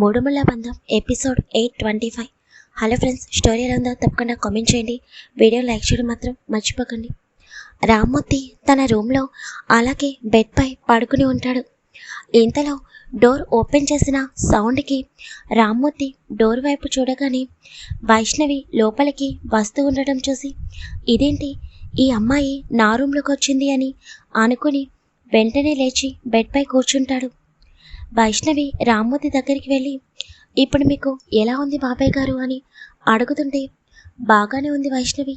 Moodumulla Bandham episode eight twenty five. Hello friends story ఎలా ఉందో తప్పకుండా కామెంట్ చేయండి. వీడియో లైక్ చేయడం మాత్రం మర్చిపోకండి. రామ్మూర్తి తన రూమ్లో అలాగే బెడ్పై పడుకుని ఉంటాడు. ఇంతలో డోర్ ఓపెన్ చేసిన సౌండ్కి రామ్మూర్తి డోర్ వైపు చూడగానే వైష్ణవి లోపలికి వస్తూ ఉండటం చూసి ఇదేంటి? ఈ అమ్మాయి నా రూమ్లోకి వచ్చింది అని అనుకుని వెంటనే లేచి బెడ్పై కూర్చుంటాడు. వైష్ణవి రామ్మూర్తి దగ్గరికి వెళ్ళి ఇప్పుడు మీకు ఎలా ఉంది బాబాయ్ గారు? అని అడుగుతుంటే బాగానే ఉంది వైష్ణవి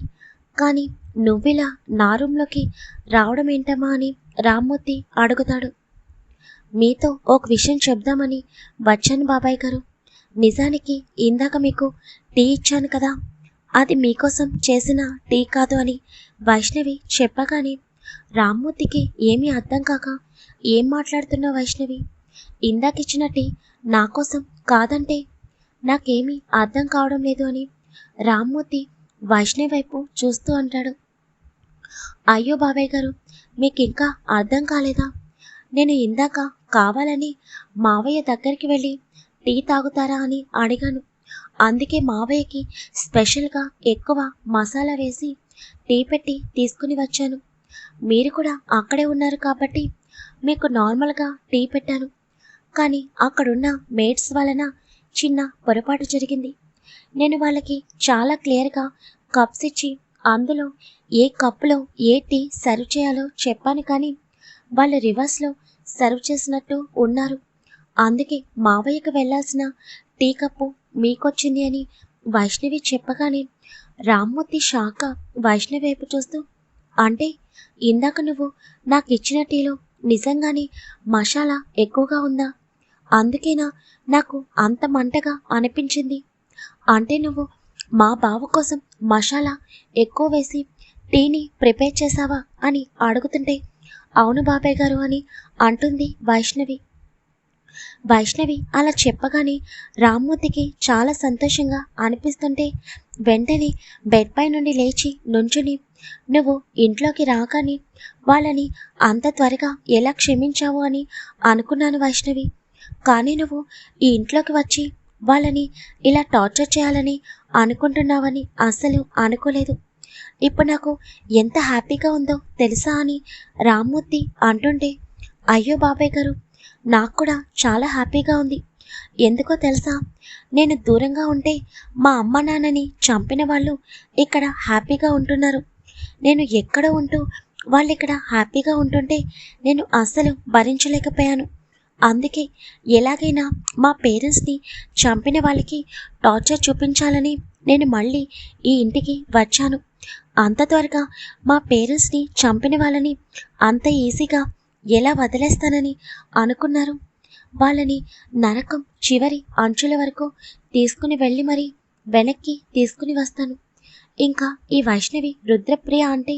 కానీ నువ్విలా నా రూమ్లోకి రావడం ఏంటమ్మా? అని రామ్మూర్తి అడుగుతాడు. మీతో ఒక విషయం చెప్దామని వచ్చాను బాబాయ్ గారు. నిజానికి ఇందాక మీకు టీ ఇచ్చాను కదా అది మీకోసం చేసిన టీ కాదు అని వైష్ణవి చెప్పగానే రామ్మూర్తికి ఏమీ అర్థం కాక ఏం మాట్లాడుతున్నావు వైష్ణవి? ఇందాకిచ్చిన టీ నా కోసం కాదంటే నాకేమీ అర్థం కావడం లేదు అని రామ్మూర్తి వైష్ణవి వైపు చూస్తూ అంటాడు. అయ్యో బాబాయ్ గారు మీకు ఇంకా అర్థం కాలేదా? నేను ఇందాక కావాలని మావయ్య దగ్గరికి వెళ్ళి టీ తాగుతారా అని అడిగాను. అందుకే మావయ్యకి స్పెషల్గా ఎక్కువ మసాలా వేసి టీ పెట్టి తీసుకుని వచ్చాను. మీరు కూడా అక్కడే ఉన్నారు కాబట్టి మీకు నార్మల్గా టీ పెట్టాను. కానీ అక్కడున్న మేట్స్ వలన చిన్న పొరపాటు జరిగింది. నేను వాళ్ళకి చాలా క్లియర్గా కప్స్ ఇచ్చి అందులో ఏ కప్లో ఏ టీ సర్వ్ చేయాలో చెప్పాను కానీ వాళ్ళు రివర్స్లో సర్వ్ చేసినట్టు ఉన్నారు. అందుకే మావయ్యకు వెళ్ళాల్సిన టీ కప్పు మీకొచ్చింది అని వైష్ణవి చెప్పగానే రామ్మూర్తి షాక వైష్ణవి వైపు చూస్తూ అంటే ఇందాక నువ్వు నాకు ఇచ్చిన టీలో నిజంగానే మసాలా ఎక్కువగా ఉందా? అందుకేనా నాకు అంత మంటగా అనిపించింది. అంటే నువ్వు మా బావ కోసం మసాలా ఎక్కువ వేసి టీని ప్రిపేర్ చేసావా అని అడుగుతుంటే అవును బాబాయ్ గారు అని అంటుంది వైష్ణవి. వైష్ణవి అలా చెప్పగానే రామ్మూర్తికి చాలా సంతోషంగా అనిపిస్తుంటే వెంటనే బెడ్ పై నుండి లేచి నుంచుని నువ్వు ఇంట్లోకి రాగానే వాళ్ళని అంత త్వరగా ఎలా క్షమించావు అని అనుకున్నాను వైష్ణవి. కానీ నువ్వు ఈ ఇంట్లోకి వచ్చి వాళ్ళని ఇలా టార్చర్ చేయాలని అనుకుంటున్నావని అస్సలు అనుకోలేదు. ఇప్పుడు నాకు ఎంత హ్యాపీగా ఉందో తెలుసా అని రామ్మూర్తి అంటుంటే అయ్యో బాబాయ్ గారు నాకు కూడా చాలా హ్యాపీగా ఉంది. ఎందుకో తెలుసా? నేను దూరంగా ఉంటే మా అమ్మ నాన్నని చంపిన వాళ్ళు ఇక్కడ హ్యాపీగా ఉంటున్నారు. నేను ఎక్కడ ఉంటూ వాళ్ళు ఇక్కడ హ్యాపీగా ఉంటుంటే నేను అస్సలు భరించలేకపోయాను. అందుకే ఎలాగైనా మా పేరెంట్స్ని చంపిన వాళ్ళకి టార్చర్ చూపించాలని నేను మళ్ళీ ఈ ఇంటికి వచ్చాను. అంత త్వరగా మా పేరెంట్స్ని చంపిన వాళ్ళని అంత ఈజీగా ఎలా వదిలేస్తానని అనుకున్నారు. వాళ్ళని నరకం చివరి అంచుల వరకు తీసుకుని వెళ్ళి మరి వెనక్కి తీసుకుని వస్తాను. ఇంకా ఈ వైష్ణవి రుద్రప్రియ అంటే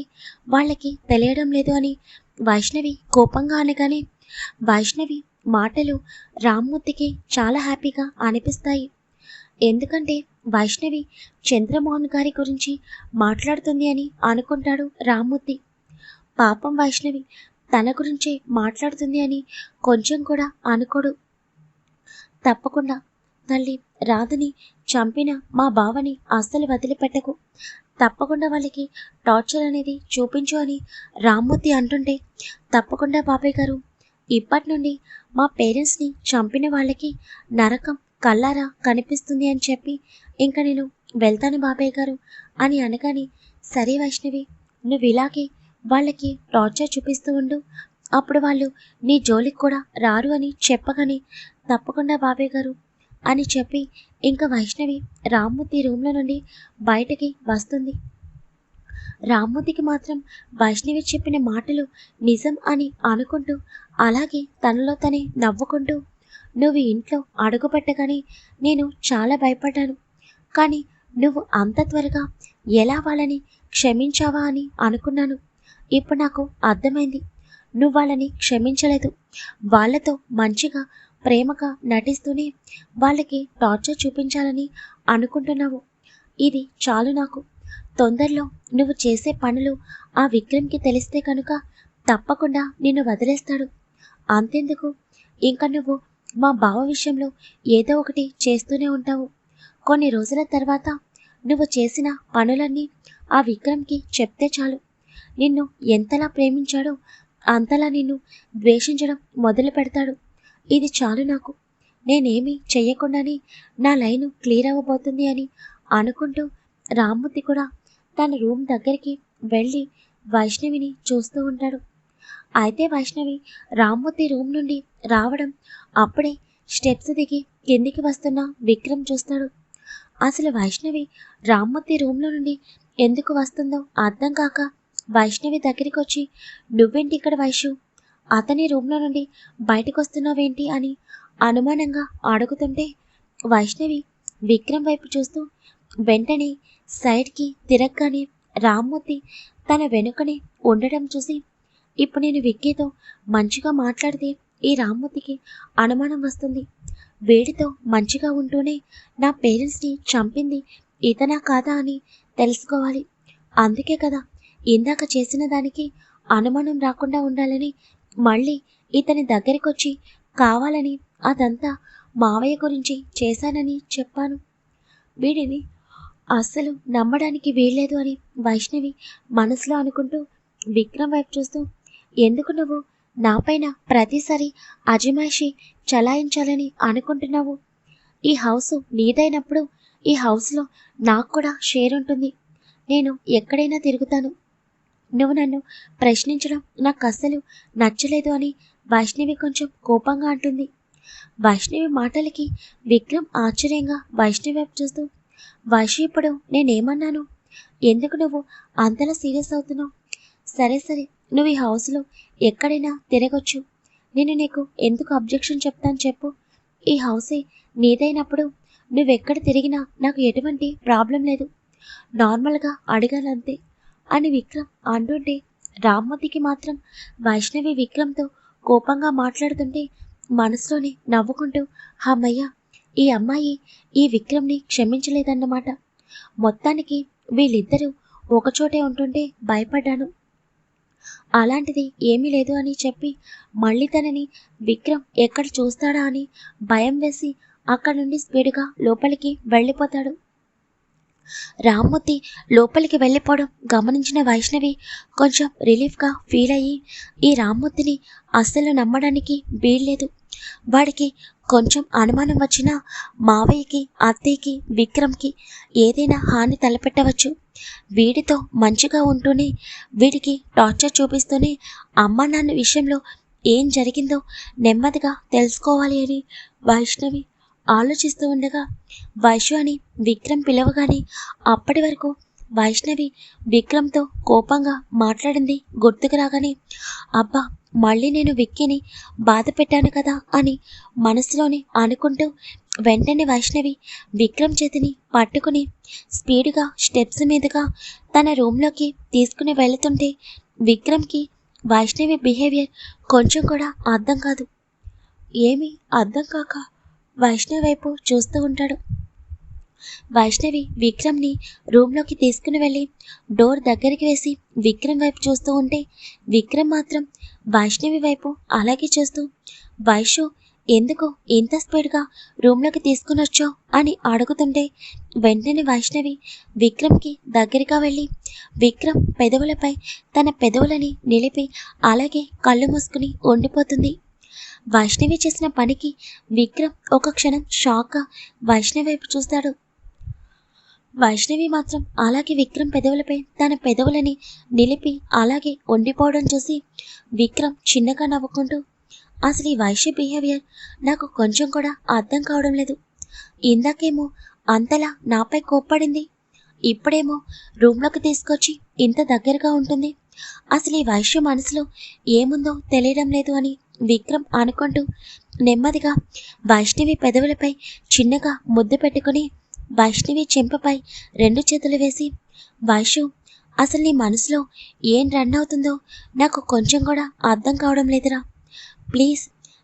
వాళ్ళకి తెలియడం లేదు అని వైష్ణవి కోపంగా అనగానే వైష్ణవి మాటలు రామ్మూర్తికి చాలా హ్యాపీగా అనిపిస్తాయి. ఎందుకంటే వైష్ణవి చంద్రమోహన్ గారి గురించి మాట్లాడుతుంది అని అనుకుంటాడు రామ్మూర్తి. పాపం వైష్ణవి తన గురించే మాట్లాడుతుంది అని కొంచెం కూడా అనుకోడు. తప్పకుండా తల్లి రాధని చంపిన మా బావని అస్సలు వదిలిపెట్టకు. తప్పకుండా వాళ్ళకి టార్చర్ అనేది చూపించు అని రామ్మూర్తి అంటుంటే తప్పకుండా బాబాయ్ గారు ఇప్పటి నుండి మా పేరెంట్స్ని చంపిన వాళ్ళకి నరకం కల్లారా కనిపిస్తుంది అని చెప్పి ఇంకా నేను వెళ్తాను బాబాయ్ గారు అని అనగానే సరే వైష్ణవి నువ్వు ఇలాగే వాళ్ళకి టార్చర్ చూపిస్తూ ఉండు. అప్పుడు వాళ్ళు నీ జోలికి కూడా రారు అని చెప్పగానే తప్పకుండా బాబాయ్ గారు అని చెప్పి ఇంకా వైష్ణవి రామ్మూర్తి రూమ్లో నుండి బయటకి వస్తుంది. రామ్మూర్తికి మాత్రం వైష్ణవి చెప్పిన మాటలు నిజం అని అనుకుంటూ అలాగే తనలో తనే నవ్వుకుంటూ నువ్వు ఇంట్లో అడుగుపెట్టగానే నేను చాలా భయపడ్డాను. కానీ నువ్వు అంత త్వరగా ఎలా వాళ్ళని క్షమించావా అని అనుకున్నాను. ఇప్పుడు నాకు అర్థమైంది. నువ్వు వాళ్ళని క్షమించలేదు. వాళ్ళతో మంచిగా ప్రేమగా నటిస్తూనే వాళ్ళకి టార్చర్ చూపించాలని అనుకుంటున్నావు. ఇది చాలు నాకు. తొందరలో నువ్వు చేసే పనులు ఆ విక్రమ్కి తెలిస్తే కనుక తప్పకుండా నిన్ను వదిలేస్తాడు. అంతెందుకు? ఇంకా నువ్వు మా బావ విషయంలో ఏదో ఒకటి చేస్తూనే ఉంటావు. కొన్ని రోజుల తర్వాత నువ్వు చేసిన పనులన్నీ ఆ విక్రమ్కి చెప్తే చాలు. నిన్ను ఎంతలా ప్రేమించాడో అంతలా నిన్ను ద్వేషించడం మొదలు పెడతాడు. ఇది చాలు నాకు. నేనేమీ చెయ్యకుండానే నా లైను క్లియర్ అవ్వబోతుంది అని అనుకుంటూ రామ్మూర్తి కూడా తన రూమ్ దగ్గరికి వెళ్ళి వైష్ణవిని చూస్తూ ఉంటాడు. అయితే వైష్ణవి రామ్మూర్తి రూమ్ నుండి రావడం అప్పుడే స్టెప్స్ దిగి కిందికి వస్తున్న విక్రమ్ చూస్తాడు. అసలు వైష్ణవి రామ్మూర్తి రూమ్లో నుండి ఎందుకు వస్తుందో అర్థం కాక వైష్ణవి దగ్గరికి వచ్చి నువ్వేంటి ఇక్కడ వైషు? అతని రూమ్లో నుండి బయటకు వస్తున్నావేంటి? అని అనుమానంగా అడుగుతుంటే వైష్ణవి విక్రమ్ వైపు చూస్తూ వెంటనే సైడ్కి తిరగగానే రామ్మూర్తి తన వెనుకనే ఉండడం చూసి ఇప్పుడు నేను విక్కీతో మంచిగా మాట్లాడితే ఈ రామ్మూర్తికి అనుమానం వస్తుంది. వేడితో మంచిగా ఉంటూనే నా పేరెంట్స్ని చంపింది ఇతనా కాదా అని తెలుసుకోవాలి. అందుకే కదా ఇందాక చేసిన దానికి అనుమానం రాకుండా ఉండాలని మళ్ళీ ఇతని దగ్గరికి వచ్చి కావాలని అదంతా మావయ్య గురించి చేశానని చెప్పాను. వీడిని అస్సలు నమ్మడానికి వీల్లేదు అని వైష్ణవి మనసులో అనుకుంటూ విక్రమ్ వైపు చూస్తూ ఎందుకు నువ్వు? నాపైన ప్రతిసారి అజమాయిషి చలాయించాలని అనుకుంటున్నావు. ఈ హౌస్ నీదైనప్పుడు ఈ హౌస్లో నాకు కూడా షేర్ ఉంటుంది. నేను ఎక్కడైనా తిరుగుతాను. నువ్వు నన్ను ప్రశ్నించడం నాకు అస్సలు నచ్చలేదు అని వైష్ణవి కొంచెం కోపంగా అంటుంది. వైష్ణవి మాటలకి విక్రమ్ ఆశ్చర్యంగా వైష్ణవి వైపు చూస్తూ వైషు ఇప్పుడు నేనేమన్నాను? ఎందుకు నువ్వు అంతలా సీరియస్ అవుతున్నావు? సరే సరే నువ్వు ఈ హౌస్లో ఎక్కడైనా తిరగొచ్చు. నేను నీకు ఎందుకు అబ్జెక్షన్ చెప్తాను చెప్పు. ఈ హౌసే నీదైనప్పుడు నువ్వెక్కడ తిరిగినా నాకు ఎటువంటి ప్రాబ్లం లేదు. నార్మల్గా అడగాలంతే అని విక్రమ్ అంటుంటే రామ్మతికి మాత్రం వైష్ణవి విక్రమ్తో కోపంగా మాట్లాడుతుంటే మనసులోనే నవ్వుకుంటూ హమ్మయ్య ఈ అమ్మాయి ఈ విక్రమ్ని క్షమించలేదన్నమాట. మొత్తానికి వీళ్ళిద్దరూ ఒకచోటే ఉంటుంటే భయపడ్డాను. అలాంటిది ఏమీ లేదు అని చెప్పి మళ్ళీ తనని విక్రమ్ ఎక్కడ చూస్తాడా అని భయం వేసి అక్కడ నుండి స్పీడ్గా లోపలికి వెళ్ళిపోతాడు. రామ్మూర్తి లోపలికి వెళ్ళిపోవడం గమనించిన వైష్ణవి కొంచెం రిలీఫ్గా ఫీల్ అయ్యి ఈ రామ్మూర్తిని అస్సలు నమ్మడానికి వీల్లేదు. వాడికి కొంచెం అనుమానం వచ్చినా మావయ్యకి అత్తయ్యకి విక్రమ్కి ఏదైనా హాని తలపెట్టవచ్చు. వీడితో మంచిగా ఉంటూనే వీడికి టార్చర్ చూపిస్తూనే అమ్మ నాన్న విషయంలో ఏం జరిగిందో నెమ్మదిగా తెలుసుకోవాలి అని వైష్ణవి ఆలోచిస్తూ ఉండగా వైశ్వ అని విక్రమ్ పిలవగానే అప్పటి వరకు వైష్ణవి విక్రమ్తో కోపంగా మాట్లాడింది గుర్తుకు రాగానే అబ్బా మళ్ళీ నేను విక్కీని బాధ పెట్టాను కదా అని మనసులోనే అనుకుంటూ వెంటనే వైష్ణవి విక్రమ్ చేతిని పట్టుకుని స్పీడ్గా స్టెప్స్ మీదుగా తన రూమ్లోకి తీసుకుని వెళుతుంటే విక్రమ్కి వైష్ణవి బిహేవియర్ కొంచెం కూడా అర్థం కాదు. ఏమీ అర్థం కాక వైష్ణవి వైపు చూస్తూ ఉంటాడు. వైష్ణవి విక్రమ్ని రూమ్లోకి తీసుకుని వెళ్ళి డోర్ దగ్గరికి వేసి విక్రమ్ వైపు చూస్తూ ఉంటే విక్రమ్ మాత్రం వైష్ణవి వైపు అలాగే చూస్తూ వైషు ఎందుకు ఇంత స్పీడ్గా రూమ్లోకి తీసుకుని వచ్చో అని అడుగుతుంటే వెంటనే వైష్ణవి విక్రమ్కి దగ్గరగా వెళ్ళి విక్రమ్ పెదవులపై తన పెదవులని నిలిపి అలాగే కళ్ళు మూసుకుని ఉండిపోతుంది. వైష్ణవి చేసిన పనికి విక్రమ్ ఒక క్షణం షాక్గా వైష్ణవి వైపు చూస్తాడు. వైష్ణవి మాత్రం అలాగే విక్రమ్ పెదవులపై తన పెదవులని నిలిపి అలాగే ఉండిపోవడం చూసి విక్రమ్ చిన్నగా నవ్వుకుంటూ అసలు ఈ వైశ్య బిహేవియర్ నాకు కొంచెం కూడా అర్థం కావడం లేదు. ఇందాకేమో అంతలా నాపై కోప్పడింది. ఇప్పుడేమో రూమ్లోకి తీసుకొచ్చి ఇంత దగ్గరగా ఉంటుంది. అసలు ఈ వైశ్య మనసులో ఏముందో తెలియడం లేదు అని విక్రమ్ అనుకుంటూ నెమ్మదిగా వైష్ణవి పెదవులపై చిన్నగా ముద్దు పెట్టుకుని వైష్ణవి చెంపపై రెండు చేతులు వేసి వైషు అసలు నీ మనసులో ఏం రన్ అవుతుందో నాకు కొంచెం కూడా అర్థం కావడం లేదురా. ప్లీజ్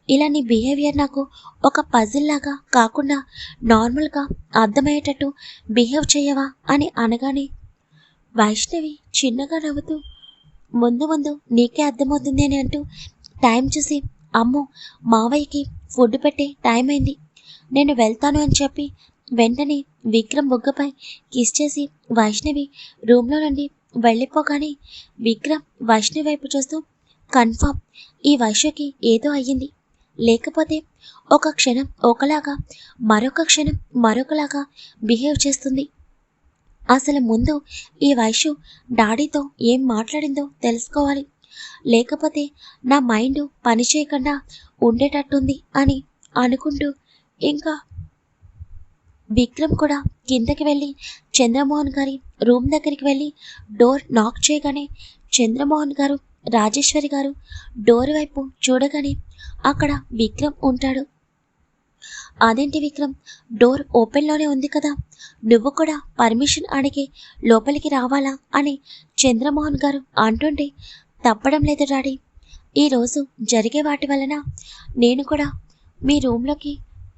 ఇలా నీ బిహేవియర్ నాకు ఒక పజిల్ లాగా కాకుండా నార్మల్గా అర్థమయ్యేటట్టు బిహేవ్ చేయవా? అని అనగానే వైష్ణవి చిన్నగా నవ్వుతూ ముందు ముందు నీకే అర్థమవుతుంది అని అంటూ టైం చూసి అమ్మో మావయ్యకి ఫుడ్ పెట్టే టైం అయింది. నేను వెళ్తాను అని చెప్పి వెంటనే విక్రమ్ బొగ్గపై కిస్ చేసి వైష్ణవి రూమ్లో నుండి వెళ్ళిపోగానే విక్రమ్ వైష్ణవి వైపు చూస్తూ కన్ఫామ్. ఈ వైశ్యకి ఏదో అయ్యింది. లేకపోతే ఒక క్షణం ఒకలాగా మరొక క్షణం మరొకలాగా బిహేవ్ చేస్తుంది. అసలు ముందు ఈ వైశ్యు డాడీతో ఏం మాట్లాడిందో తెలుసుకోవాలి. లేకపోతే నా మైండ్ పనిచేయకుండా ఉండేటట్టుంది అని అనుకుంటూ ఇంకా విక్రమ్ కూడా కిందకి వెళ్ళి చంద్రమోహన్ గారి రూమ్ దగ్గరికి వెళ్ళి డోర్ నాక్ చేయగానే చంద్రమోహన్ గారు రాజేశ్వరి గారు డోర్ వైపు చూడగానే అక్కడ విక్రమ్ ఉంటాడు. అదేంటి విక్రమ్? డోర్ ఓపెన్లోనే ఉంది కదా. నువ్వు కూడా పర్మిషన్ అడిగి లోపలికి రావాలా అని చంద్రమోహన్ గారు అంటుంటే తప్పడం లేదు డాడీ. ఈరోజు జరిగే వాటి వలన నేను కూడా మీ రూమ్లోకి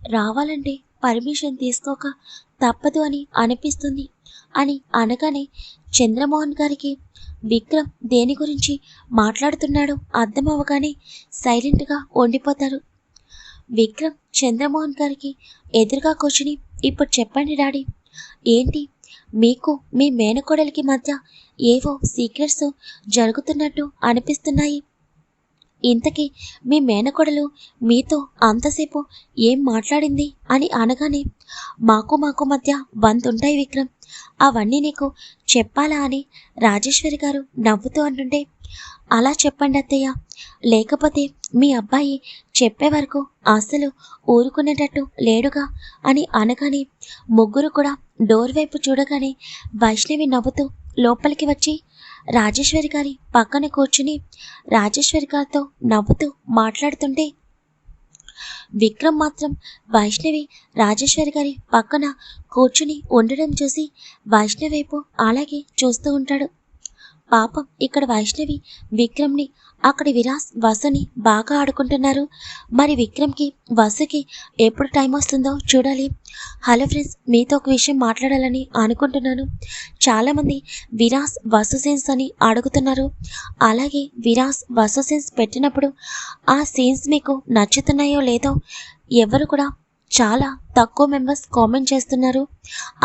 రావాలంటే పర్మిషన్ తీసుకోక తప్పదు అని అనిపిస్తుంది. అని అనగానే చంద్రమోహన్ గారికి విక్రమ్ దేని గురించి మాట్లాడుతున్నాడో అర్థమవ్వగానే సైలెంట్గా ఉండిపోతారు. విక్రమ్ చంద్రమోహన్ గారికి ఎదురుగా కూర్చుని ఇప్పుడు చెప్పండి డాడీ ఏంటి? మీకు మీ మేనకోడలికి మధ్య ఏవో సీక్రెట్స్ జరుగుతున్నట్టు అనిపిస్తున్నాయి. ఇంతకీ మీ మేనకొడలు మీతో అంతసేపు ఏం మాట్లాడింది అని అనగానే మాకు మాకు మధ్య వంతుంటాయి విక్రమ్. అవన్నీ నీకు చెప్పాలా అని రాజేశ్వరి గారు నవ్వుతూ అంటుంటే అలా చెప్పండి అత్తయ్య. లేకపోతే మీ అబ్బాయి చెప్పే వరకు అస్సలు ఊరుకునేటట్టు లేడుగా అని అనగానే ముగ్గురు కూడా డోర్ వైపు చూడగానే వైష్ణవి నవ్వుతూ లోపలికి వచ్చి రాజేశ్వరి గారి పక్కన కూర్చుని రాజేశ్వరి గారితో నవ్వుతూ మాట్లాడుతుంటే విక్రమ్ మాత్రం వైష్ణవి రాజేశ్వరి గారి పక్కన కూర్చుని ఉండడం చూసి వైష్ణవి వైపు అలాగే చూస్తూ ఉంటాడు. పాపం ఇక్కడ వైష్ణవి విక్రమ్ని అక్కడి విరాస్ వసుని బాగా ఆడుకుంటున్నారు. మరి విక్రమ్కి వసుకి ఎప్పుడు టైం వస్తుందో చూడాలి. హలో ఫ్రెండ్స్ మీతో ఒక విషయం మాట్లాడాలని అనుకుంటున్నాను. చాలామంది విరాస్ వసు సీన్స్ అని అడుగుతున్నారు. అలాగే విరాస్ వసు సీన్స్ పెట్టినప్పుడు ఆ సీన్స్ మీకు నచ్చుతున్నాయో లేదో ఎవరు కూడా చాలా తక్కువ మెంబర్స్ కామెంట్ చేస్తున్నారు.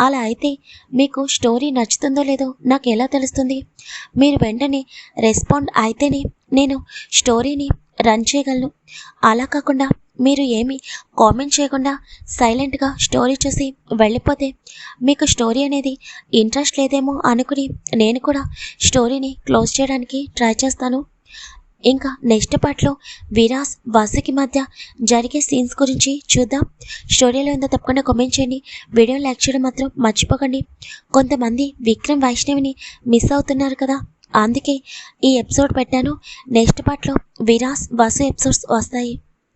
అలా అయితే మీకు స్టోరీ నచ్చుతుందో లేదో నాకు ఎలా తెలుస్తుంది? మీరు వెంటనే రెస్పాండ్ అయితేనే నేను స్టోరీని రన్ చేయగలను. అలా కాకుండా మీరు ఏమి కామెంట్ చేయకుండా సైలెంట్గా స్టోరీ చూసి వెళ్ళిపోతే మీకు స్టోరీ అనేది ఇంట్రెస్ట్ లేదేమో అనుకుని నేను కూడా స్టోరీని క్లోజ్ చేయడానికి ట్రై చేస్తాను. ఇంకా నెక్స్ట్ పార్ట్లో విరాస్ వాసుకి మధ్య జరిగే సీన్స్ గురించి చూద్దాం. స్టోరీలో ఉందో తప్పకుండా కామెంట్ చేయండి. వీడియో లైక్ చేయడం మాత్రం మర్చిపోకండి. కొంతమంది విక్రమ్ వైష్ణవిని మిస్ అవుతున్నారు కదా. అందుకే ఈ ఎపిసోడ్ పెట్టాను. నెక్స్ట్ పార్ట్లో విరాస్ వాసు ఎపిసోడ్స్ వస్తాయి.